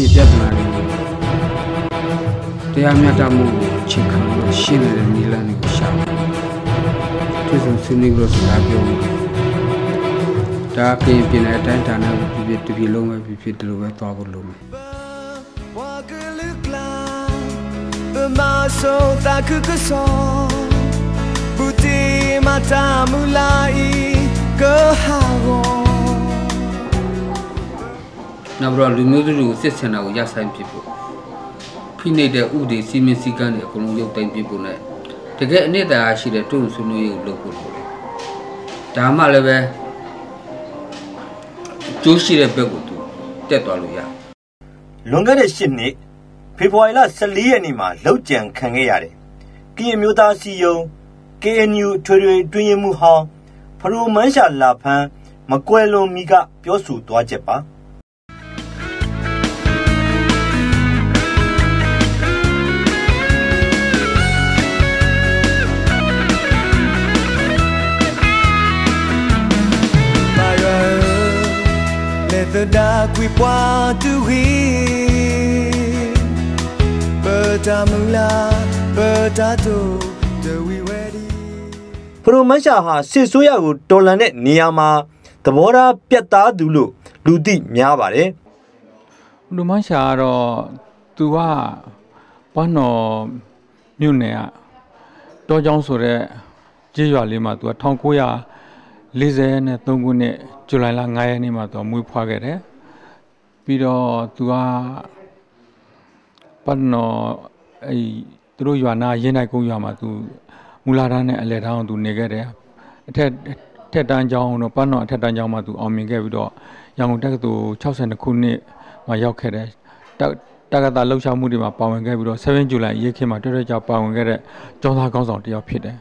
ရေးပြဿနာတွေကိုတရားမျှတမှုကိုအခြေခံလို့ရှင်းနေတဲ့နည်းလမ်းတွေကိုရှာတယ်သူစုဆွေးနွေးလို့စကားပြောမှာဒါကရင်ပြည်နယ်အတိုင်းတာနဲ့ဖြစ်ဖြစ်တပြည်လုံးပဲဖြစ်ဖြစ်ဒီလိုပဲသွားဖို့လုပ်မယ် Maso takukuso Buti mata mulai Kehawo နောက်ပြီးတော့လူမျိုးစုတွေကိုစစ်ဆင်တာကိုရပ်ဆိုင်ဖြစ်ဖို့ဖိနှိပ်တဲ့ဥပဒေစီမင်းစည်းကမ်းတွေအကုန်လုံးရုပ်သိမ်းပြဖို့နဲ့တကယ်အနှစ်သာရရှိတဲ့တွန့်ဆွေးနွေးရေးကိုလုပ်ဖို့လိုတယ်ဒါမှလည်းပဲကျိုးရှိတဲ့ဘက်ကိုသူတက်သွားလို့ရတယ်လွန်ခဲ့တဲ့၈နှစ်ဖေဖော်ဝါရီလ14ရက်နေ့မှာလောက်ကျန်ခံခဲ့ရတယ်။ကရင်မျိုးသားစီယုံ KNU ထွေထွေတွင်းရင်မှုဟောင်းဖရိုမန်းရှာလာဖန်းမကွယ်လွန်မီကပြောဆိုသွားချက်ပါ Let the dark we want to hear Bertamula bertato the we ready ဖရိုမန်းရှာဟာစစ်ဆိုးရကိုတော်လန်တဲ့နေရာမှာသဘောထားပြတ်သားသူလို့လူသိများပါတယ်လူမရှာကတော့သူကဘွမ်းတော်မြို့နယ်ကတောချောင်းဆိုတဲ့ကြေးရွာလေးမှာသူက 1943ခုနှစ်ဇူလိုင်လ9ရက်နေ့မှာသူကမွေးဖွားခဲ့တယ်ပြီးတော့သူကဘွမ်းတော်အဲသူတို့ရွာနာရင်းနိုင်ကုန်းရွာမှာသူမူလာတန်းနဲ့အလဲတန်းအောင်သူနေခဲ့တယ်အထက်ထက်တန်းကျောင်းတော့ဘွမ်းတော်အထက်တန်းကျောင်းမှာသူအောင်မြင်ခဲ့ပြီးတော့ရန်ကုန်တက္ကသိုလ်62ခုနှစ်မှာရောက်ခဲ့တယ်တတက္ကသလှုပ်ရှားမှုတွေမှာပါဝင်ခဲ့ပြီးတော့7ဇူလိုင်ရေးခင်းမှာတွေ့တွေ့ကြပါဝင်ခဲ့တဲ့ကျောင်းသားကောင်းဆောင်တစ်ယောက်ဖြစ်တယ်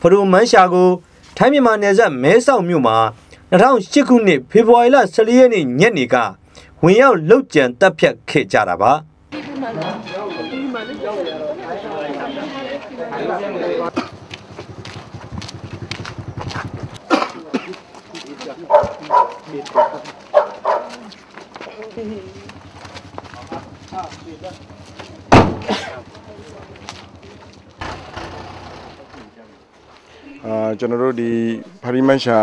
ဖရိုမန်းရှာကို ထိုင်းမြန်မာနယ်စပ်မဲဆောက်မြို့မှာ2008ခုနှစ်ဖေဖော်ဝါရီလ14ရက်နေ့ညနေကဝင်ရောက်လောက်ကျန်တပ်ဖြတ်ခဲ့ကြတာပါအာ ကျွန်တော်တို့ဒီဖာရီမန်ရှာ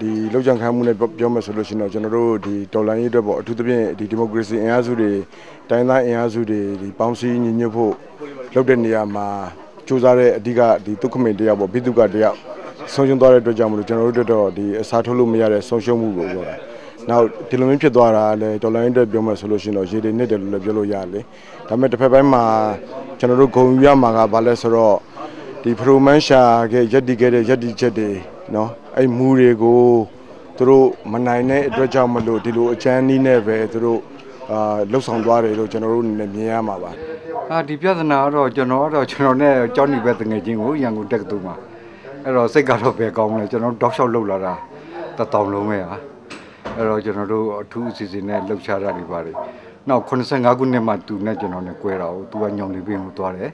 ဒီလောက်ကြံခံမှုနဲ့ပြောပြောမယ်ဆိုလို့ရှိရင်တော့ကျွန်တော်တို့ဒီတော်လိုင်းရေးအတွက်ပေါ့အထူးသဖြင့်ဒီဒီမိုကရေစီအင်အားစုတွေတိုင်းသားအင်အားစုတွေဒီပေါင်းစည်းညီညွတ်ဖို့လုပ်တဲ့နေရာမှာစူးစမ်းတဲ့အဓိကဒီဒုက္ခမင်တယောက်ပေါ့ဘိတုကတယောက်ဆုံးရှုံးသွားတဲ့အတွက်ကြောင့်မလို့ကျွန်တော်တို့အတွက်တော့ဒီအစားထိုးလို့မရတဲ့ဆုံးရှုံးမှုကိုပြောတာနောက်ဒီလိုမျိုးဖြစ်သွားတာလည်းတော်လိုင်းအတွက်ပြောမယ်ဆိုလို့ရှိရင်တော့ရေတွေနစ်တယ်လို့လည်းပြောလို့ရတယ်လေဒါပေမဲ့တစ်ဖက်ပိုင်းမှာကျွန်တော်တို့ဂုံယူရမှာကဘာလဲဆိုတော့ ဒီပရိုမန်ရှာခဲ့ရက်တီခဲ့တဲ့ရက်တီချက်တွေเนาะအဲ့မူတွေကိုသူတို့မနိုင်တဲ့အတွက်ကြောင့်မလို့ဒီလိုအချမ်းနီးနဲ့ပဲသူတို့အာလှုပ်ဆောင်သွားတယ်လို့ကျွန်တော်တို့အနေနဲ့မြင်ရမှာပါ အာဒီပြဿနာကတော့ကျွန်တော်ကတော့ကျွန်တော်နဲ့ကြောင်းနေပဲတငယ်ချင်းကိုရန်ကုန်တက္ကသိုလ်မှာအဲ့တော့စိတ်ကတော့ပဲကောင်းတယ်ကျွန်တော်တောက်လျှောက်လှုပ်လာတာတတောင်လုံးပဲဟာအဲ့တော့ကျွန်တော်တို့အထူးအစီအစဉ်နဲ့လှုပ်ရှားတာတွေပါတယ်နောက်85ခုနှစ်မှသူနဲ့ကျွန်တော်နဲ့꿰တာကိုသူကညောင်လေးပင်ကိုသွားတယ်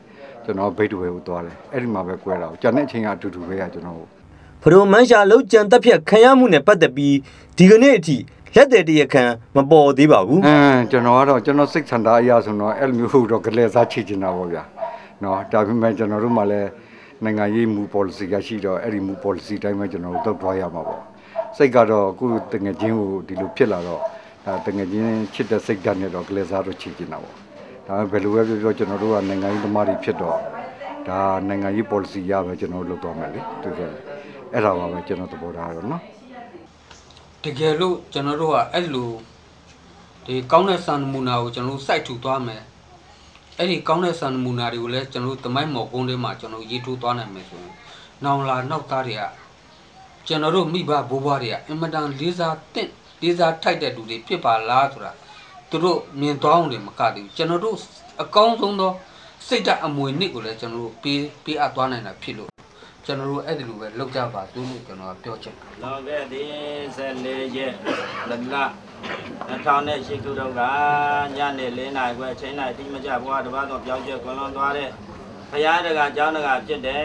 ကျွန်တော်ဗိတ်တဝဲကိုသွားတယ်အဲ့ဒီမှာပဲ꿰တာကိုကျန်တဲ့အချိန်ကအတူတူပဲကကျွန်တော်ဖရိုမန်းရှာလောက်ကျန်တပ်ဖြတ်ခံရမှုနဲ့ပတ်သက်ပြီးဒီကနေ့အထိလက်တယ်တရခံမပေါ်သေးပါဘူးအင်းကျွန်တော်ကတော့ကျွန်တော်စိတ်ဆန္ဒအရာဆိုတော့အဲ့လိုမျိုးတော့ကလေးစားချချင်တာပေါ့ဗျာနော်ဒါပေမဲ့ကျွန်တော်တို့မှလည်းနိုင်ငံရေးမူ policy ကရှိတော့အဲ့ဒီမူ policy တိုင်းပဲကျွန်တော်တို့တော့တွားရမှာပေါ့စိတ်ကတော့အခုတငယ်ချင်းကိုဒီလိုဖြစ်လာတော့ဒါတငယ်ချင်းချစ်တဲ့စိတ်ဓာတ်နဲ့တော့ကလေးစားတော့ချချင်တာပေါ့ ဒါပေမဲ့ဘယ်လိုပဲပြောပြောကျွန်တော်တို့ကနိုင်ငံရေးသမားတွေဖြစ်တော့ဒါနိုင်ငံရေး policy ရပဲကျွန်တော်တို့လုပ်သွားမယ်လေသူကအဲ့ဒါပါပဲကျွန်တော်သဘောထားတော့နော်တကယ်လို့ကျွန်တော်တို့ကအဲ့လိုဒီကောင်းတဲ့စံနမူနာကိုကျွန်တော်တို့စိုက်ထူသွားမယ်အဲ့ဒီကောင်းတဲ့စံနမူနာတွေကိုလည်းကျွန်တော်တို့တမိုင်းမော်ကုန်းထဲမှာကျွန်တော်ရေးထိုးသွားနိုင်မယ်ဆိုရင်နောင်လာနောက်သားတွေကကျွန်တော်တို့မိဘဘိုးဘွားတွေကအင်မတန်လေးစားတင့်လေးစားထိုက်တဲ့လူတွေဖြစ်ပါလားဆိုတာ သူတို့မြင်သွားအောင်တွေမကသေးဘူးကျွန်တော်တို့အကောင်းဆုံးသောစိတ်ဓာတ်အမွေနစ်ကိုလည်းကျွန်တော်တို့ပေးပေးအပ်သွားနိုင်တာဖြစ်လို့ကျွန်တော်တို့အဲ့ဒီလိုပဲလောက်ကြပါသူလို့ကျွန်တော်ကပြောချင်တယ်လောကတိ14ရက်လလ2008ခုတော့ကညနေ4နာရီခွဲအချိန်၌တိမကြဘွားတစ်ပါးသောပြောင်းကျက်ကွန်လွန်သွားတဲ့ဘုရားတကာကျောင်းတကာဖြစ်တယ်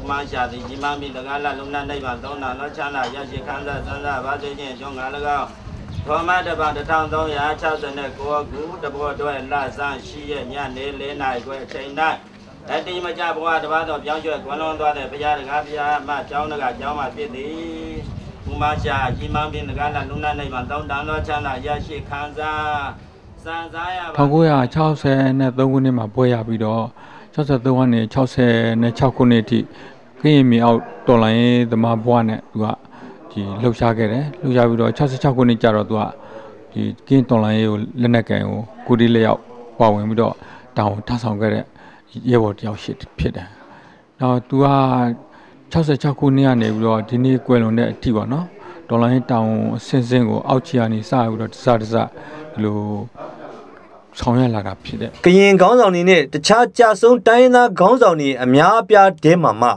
ဥမရှာသည်ကြီးမမိတကားလလုံနာနိဗ္ဗာန်သုံးနာလောချမ်းသာရရှိခမ်းသာသံသာပါစေခြင်းကြောင့်ငါ၎င်း ထောမတပ1369ခုတဘောတွဲလဆန်းရှိရဲ့ညနေ၄နာရီခွဲအချိန်တိုင်းအတိမကြဘဝတပါးတော်ပြောင်းရွှဲကွန်လွန်သွားတဲ့ဘုရားတကားဘုရားမကျောင်းတကားကျောင်းမှာဖြစ်သည်ဘုမရှာကြီးမောင်းပြင်းတကားလာလူနာနေမှာတောင်းတန်တော်ချမ်းသာရရှိခံစားစံစားရပါ1963ခုနှစ်မှာပွဲရပြီးတော့63ကနေ66ခုနှစ်အထိခရင်မြေအောက်တော်လိုင်းရေးသမားဘွားနဲ့သူက ဒီလှုပ်ရှားခဲ့တယ်လှုပ်ရှားပြီးတော့66ခုနှစ်ကျတော့သူကဒီကင်းတော်လိုင်းရေးကိုလက်နက်ကန်ကိုကိုဒီလျောက်ပါဝင်ပြီးတော့တောင်းထဆောင်ခဲ့တဲ့ရဲဘော်တယောက်ရှိဖြစ်တယ်။နောက်သူက66ခုနှစ်ကနေပြီးတော့ဒီနေ့ကွယ်လွန်တဲ့အထိပေါ့နော်ဒေါ်လာရင်းတောင်အစင်းစင်းကိုအောက်ချီကနေစပြီးတော့တစတစဒီလိုဆောင်ရွက်လာတာဖြစ်တဲ့ကရင်ခေါင်းဆောင်တွေနဲ့တခြားကြဆုံးတိုင်းရင်းသားခေါင်းဆောင်တွေအများအပြားတဲမှာမှ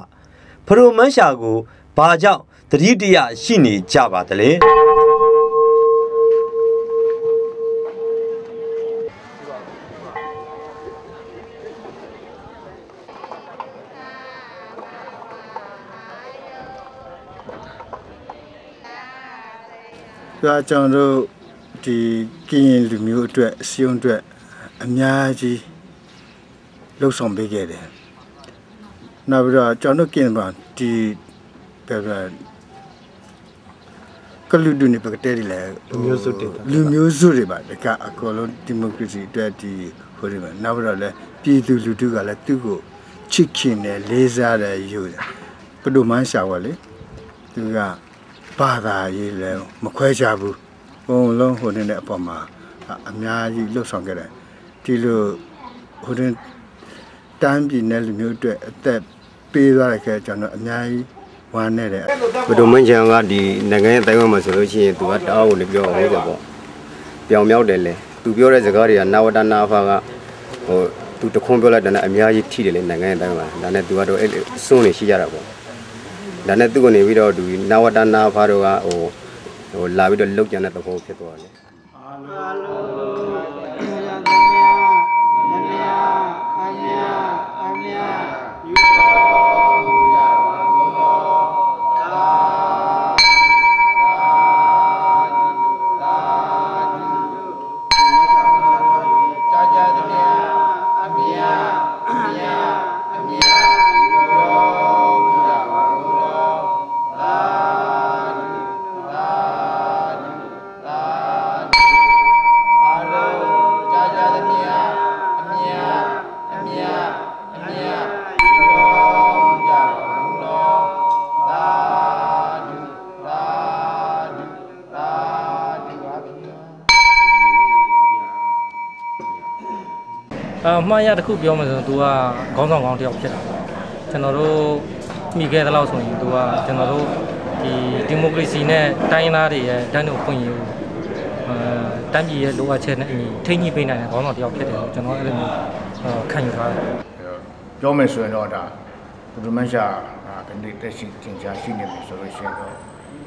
ဖရိုမန်ရှာကိုဘာကြောင့် တတိတရရှိနေကြပါသလဲဒါကြောင့်တို့ဒီကရင်လူမျိုးအတွက်အစည်းအရုံးအတွက်အများကြီးလှုပ်ဆောင်ပေးခဲ့တယ်။နောက်ပြီးတော့ကျွန်တော်တို့ကရင်ပါဒီဘယ်လို ကလူဒုန်ပကတဲ့လေလူမျိုးစုတွေလူမျိုးစုတွေပါတကအကောလုံးဒီမိုကရေစီအတွက်ဒီဟိုဒီမှာနောက်ပြီးတော့လည်းပြည်သူလူထုကလည်းသူ့ကိုချစ်ခင်တယ်လေးစားတယ်ယူတယ်ဘဒုမန်းရှာပါလေသူကဘာသာရေးလည်းမခွဲခြားဘူးဘုံလုံးဟိုနေတဲ့အပေါ်မှာအများကြီးလှုပ်ဆောင်ခဲ့တယ်ဒီလိုဟိုတင်တန်းပြည်နယ်လူမျိုးအတွက်အသက်ပေးသွားတဲ့ခဲကျွန်တော်အများကြီး ဝမ်းနေတယ်ဘဒုံမင်းချန်ကဒီနိုင်ငံရဲ့တိုင်းဝမ်မှာဆိုလို့ရှိရင်သူကတအားကိုလည်းပြောအောင်ဆိုပေါ့ပြောင်မြောက်တယ်လေသူပြောတဲ့စကားတွေကနာဝတနာဖာကဟိုသူတခွန်းပြောလိုက်တယ်နဲ့အများကြီးထိတယ်လေနိုင်ငံရဲ့တိုင်းဝမ်ဒါနဲ့သူကတော့အဲ့စွန်းနေရှိကြတာပေါ့ဒါနဲ့သူကနေပြီးတော့ဒီနာဝတနာဖာတို့ကဟိုဟိုလာပြီးတော့လုတ်ကြတဲ့သဘောဖြစ်သွားတယ်အ မှားရတစ်ခုပြောမှဆိုရင် तू ကခေါင်းဆောင်ကောင်းတစ်ယောက်ဖြစ်တာပေါ့ကျွန်တော်တို့မိခဲ့တဲ့လောက်ဆိုရင် तू ကကျွန်တော်တို့ဒီဒီမိုကရေစီနဲ့တိုင်းရင်းသားတွေရဲ့တန်းတူခွင့်ရကိုအဲတန်းပြည်ရဲ့လိုအပ်ချက်နဲ့အညီထိန်းညှိပေးနိုင်တဲ့ခေါင်းဆောင်တစ်ယောက်ဖြစ်တယ်လို့ကျွန်တော်အဲ့လိုမျိုးအဲခံယူထားတယ်ပြောမယ်ဆိုရင်တော့ဒါဘုဒ္ဓမန်ရှာကဒီနေ့တက်ရှိသင်ကြားရှိနေပြီဆိုလို့ရှိရင်တော့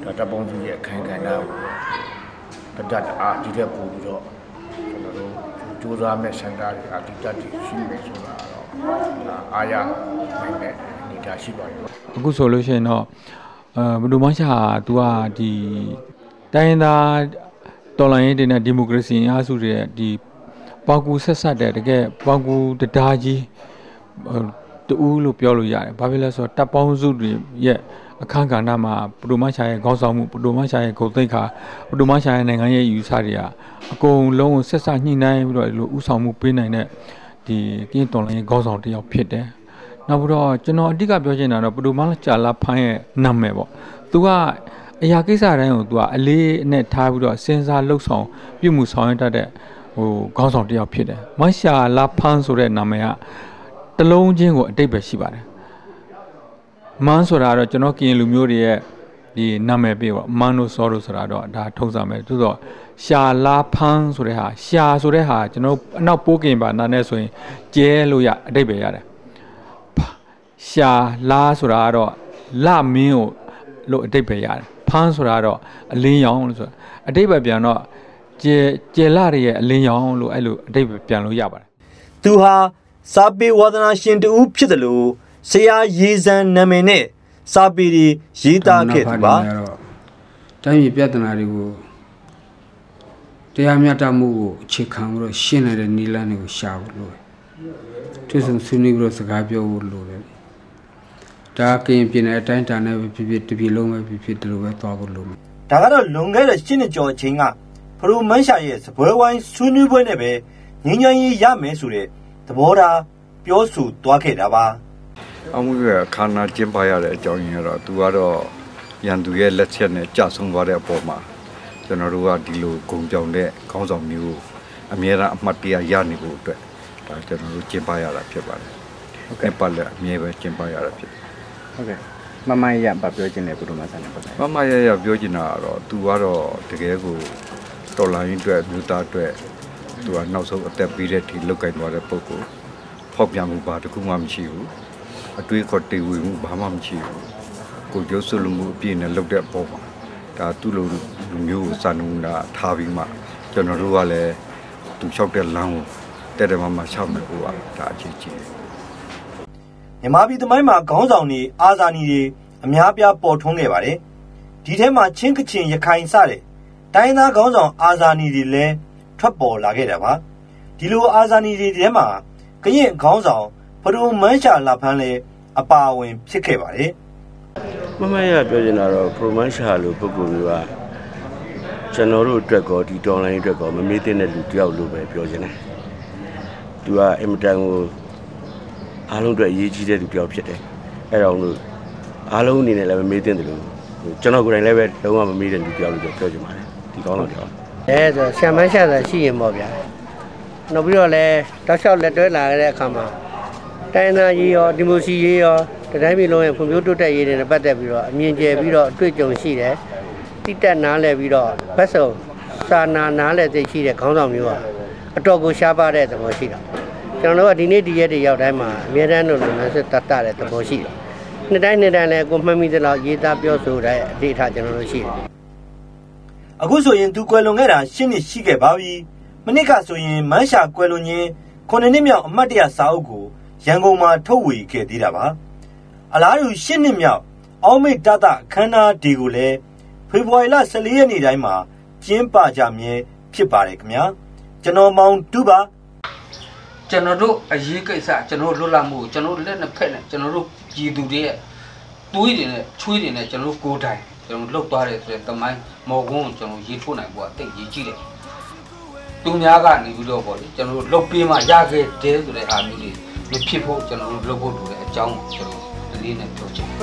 ဒါတပ်ပေါင်းစုရဲ့အခမ်းကဏ္ဍကိုတတ်တအားဒီတဲ့ပို့ပြီးတော့ကျွန်တော်တို့ စူးစမ်းမဲ့စံတာတွေအတိတ်တွေရှိနေဆိုတာတော့ဒါအားရနိုင်တဲ့အနေအထားရှိပါရဲ့အခုဆိုလို့ရှိရင်တော့အဲဘဒုမရှာ तू ကဒီတိုင်းရင်းသားတော်လှန်ရေးတွေနဲ့ဒီမိုကရေစီအင်အားစုတွေရဲ့ဒီပေါကူဆက်ဆက်တဲ့တကယ်ပေါကူတရားကြီးဟိုတူးလို့ပြောလို့ရတယ်။ဘာဖြစ်လဲဆိုတော့တပ်ပေါင်းစုတွေရဲ့ အခန်းကဏ္ဍမှာပဒုမရှာရဲ့ခေါင်းဆောင်မှုပဒုမရှာရဲ့ဂုဏ်သိက္ခာပဒုမရှာရဲ့နိုင်ငံရဲ့ယူဆတွေကအကုန်လုံးကိုဆက်ဆက်ညှိနှိုင်းပြီးတော့ဒီလိုဥဆောင်မှုပေးနိုင်တဲ့ဒီကင်းတော်လိုင်းရဲ့ခေါင်းဆောင်တစ်ယောက်ဖြစ်တယ်။နောက်ပြီးတော့ကျွန်တော်အဓိကပြောချင်တာတော့ပဒုမရှာလာဖန်းရဲ့နာမည်ပေါ့။ तू ကအရာကိစ္စတိုင်းကို तू ကအလေးနဲ့ထားပြီးတော့စဉ်းစားလှုပ်ဆောင်ပြုမှုဆောင်ရွက်တတ်တဲ့ဟိုခေါင်းဆောင်တစ်ယောက်ဖြစ်တယ်။မရှာလာဖန်းဆိုတဲ့နာမည်ကတလုံးချင်းကိုအတိတ်ပဲရှိပါတယ်။ မန်းဆိုတာကတော့ကျွန်တော်ကရင်လူမျိုးတွေရဲ့ဒီနာမည်ပေးပေါ့မန်းတို့စောတို့ဆိုတာတော့ဒါထုံးစံပဲသို့တော့ရှာလာဖန်းဆိုတဲ့ဟာရှာဆိုတဲ့ဟာကျွန်တော်အနောက်ပိုးကင်ပါနာနဲ့ဆိုရင်ကျဲလို့ရအတိတ်ပဲရတယ်။ရှာလာဆိုတာကတော့လမင်းကိုလို့အတိတ်ပဲရတယ်။ဖန်းဆိုတာကတော့အလင်းရောင်လို့ဆိုတာအတိတ်ပဲပြန်တော့ကျဲကျဲလာတွေရဲ့အလင်းရောင်လို့အဲ့လိုအတိတ်ပဲပြန်လို့ရပါတယ်သူဟာစာပေဝါသနာရှင်တူဖြစ်တယ်လို့ ဆရာရေဇံနာမည်နဲ့စာပေတွေရေးသားခဲ့သူပါတိုင်းပြည်ပြဿနာတွေကိုတရားမျှတမှုကိုအခြေခံပြီးတော့ရှင်းနိုင်တဲ့နည်းလမ်းတွေကိုရှာဖို့လိုတယ်သူစုံဆွေးနွေးပြီးတော့စကားပြောဖို့လိုတယ်ဒါကရင်ပြည်နယ်အတိုင်းအတာနဲ့ပဲဖြစ်ဖြစ်တစ်ပြည်လုံးပဲဖြစ်ဖြစ်ဒီလိုပဲသွားဖို့လိုမယ်ဒါကတော့လွန်ခဲ့တဲ့ရှင်းနှစ်ကျော်အချိန်ကဖရိုမန်ရှာရဲ့စပွဲဝိုင်းဆွေးနွေးပွဲနဲ့ပဲငင်းငင်းရေးရမယ်ဆိုတဲ့သဘောထားပြောဆိုသွားခဲ့တာပါ အမှုရခန္ဓာကျင်းပရတဲ့အကြောင်းရင်းကတော့သူကတော့ရန်သူရဲ့လက်ချက်နဲ့ကြာဆုံးသွားတဲ့အပေါ်မှာကျွန်တော်တို့ကဒီလိုဂုံကြောင်တဲ့ခေါင်းဆောင်မျိုးကိုအမြဲတမ်းအမှတ်တရရနေဖို့အတွက်ဒါကျွန်တော်တို့ကျင်းပရတာဖြစ်ပါတယ်ဟုတ်ကဲ့ပတ်လက်အမြဲပဲကျင်းပရတာဖြစ်ဟုတ်ကဲ့မမရဗပြောခြင်းနဲ့ဘုရားမဆန်နဲ့ပတ်သက်မမရရပြောချင်တာကတော့သူကတော့တကယ်ကိုတော်လိုင်းအတွက်မြို့သားအတွက်သူကနောက်ဆုံးအသက်ပေးတဲ့ဒီလုတ်ကင်သွားတဲ့ပုံကိုဖောက်ပြန်မှုဘာတစ်ခုမှမရှိဘူး အတွေးခေါ်တေဝေမှုဘာမှမရှိဘူးကိုကျိုးဆွလူမှုအပြည့်နဲ့လုတ်တဲ့ပုံပါဒါသူ့လိုလူမျိုးကိုစာနုနာထားပြီးမှကျွန်တော်တို့ကလည်းသူလျှောက်တဲ့လမ်းကိုတဲ့တယ်မှမှရှောက်မယ်ကိုကဒါအချင်းချင်းမြန်မာပြည်သမိုင်းမှာခေါင်းဆောင်တွေအာဇာနည်တွေအများပြားပေါ်ထွန်းခဲ့ပါတယ်ဒီထဲမှာချင်းကချင်ရခိုင်စတဲ့တိုင်းသားခေါင်းဆောင်အာဇာနည်တွေလည်းထွက်ပေါ်လာခဲ့တာပါဒီလိုအာဇာနည်တွေထဲမှာကရင်ခေါင်းဆောင် ဖရိုမန်ရှာလာဖန်းလည်းအပါအဝင်ဖြစ်ခဲ့ပါတယ်မမရပြောချင်တာတော့ promotion လို့ပုဂ္ဂိုလ်မျိုးကကျွန်တော်တို့အတွက်ကောဒီတော်လိုင်းအတွက်ကောမမေ့တဲ့လူတယောက်လို့ပဲပြောချင်တယ်။သူကအင်မတန်ကိုအားလုံးအတွက်အရေးကြီးတဲ့လူတယောက်ဖြစ်တယ်။အဲဒါကြောင့်လို့အားလုံးအနေနဲ့လည်းမမေ့တဲ့တယ်လို့ကျွန်တော်ကိုယ်တိုင်လည်းပဲလုံးဝမမေ့တဲ့လူတယောက်လို့ပြောချင်ပါတယ်။ဒီကောင်းတော့တယောက်အဲဆိုဆံမန်းရှာတာရှိရင်ပေါ့ဗျာနောက်ပြီးတော့လည်းတောက်လျှောက်လက်တွဲလာတဲ့အခါမှာ တိုင်းသားရေးရောဒီမိုစီရေးရောတတိုင်းပြည်လုံးရဲ့ဖွံ့ဖြိုးတိုးတက်ရေးတွေနဲ့ပတ်သက်ပြီးတော့အမြင်ကျယ်ပြီးတော့အတွေ့အကြုံရှိတယ်တိတက်နားလည်ပြီးတော့ဘက်စုံစာနာနားလည်သိရှိတဲ့ခေါင်းဆောင်မျိုးဟာအတော်ကိုရှားပါတဲ့သဘောရှိတာကျွန်တော်တို့ကဒီနေ့ဒီရက်တွေရောက်တိုင်းမှာအမြဲတမ်းလို့လုပ်ငန်းစစ်တတ်တဲ့သဘောရှိတယ်နှစ်တိုင်းနှစ်တိုင်းလည်းကိုမှတ်မိသလောက်ရေးသားပြောဆိုတဲ့အတိအထကျွန်တော်တို့ရှိတယ်အခုဆိုရင်သူကွယ်လွန်ခဲ့တာ၈နှစ်ရှိခဲ့ပါပြီမနစ်ကဆိုရင်မန်းရှာကွယ်လွန်ခြင်း9နှစ်မြောက်အမှတ်တရစာအုပ်ကို ရန်ကုန်မှာ ထုတ်ဝေခဲ့သေးတာပါ အလားတူ၈နှစ်မြောက် အောက်မေ့တတအခမ်းအနားဒီကိုလည်း ဖေဖော်ဝါရီလ14ရက်နေ့တိုင်းမှာ ကျင်းပကြမြဲ ဖြစ်ပါတယ်ခင်ဗျာ ကျွန်တော် မောင်တူပါ ကျွန်တော်တို့အရေးကိစ္စ ကျွန်တော်တို့ လွတ်လပ်မှုကို ကျွန်တော်တို့ လက်နှစ်ဖက်နဲ့ ကျွန်တော်တို့ ပြည်သူတွေရဲ့တွေးတွေနဲ့ ချွေးတွေနဲ့ ကျွန်တော်တို့ကိုယ်တိုင်ကျွန်တော်လှုပ်သွားတယ်ဆိုတဲ့တမိုင်းမော်ကွန်းကို ကျွန်တော်ရေးထိုးနိုင်ဖို့အသိရေးကြည့်တယ် သူများကနေပြီးတော့ပေါ့လေ ကျွန်တော်တို့လှုပ်ပေးမှ ရခဲ့တယ်ဆိုတဲ့အားမျိုးတွေ မဖြစ်ဖို့ကျွန်တော်တို့လုပ်ဖို့လိုတဲ့အကြောင်းကိုကျွန်တော်အလေးနဲ့ပြောချင်တယ်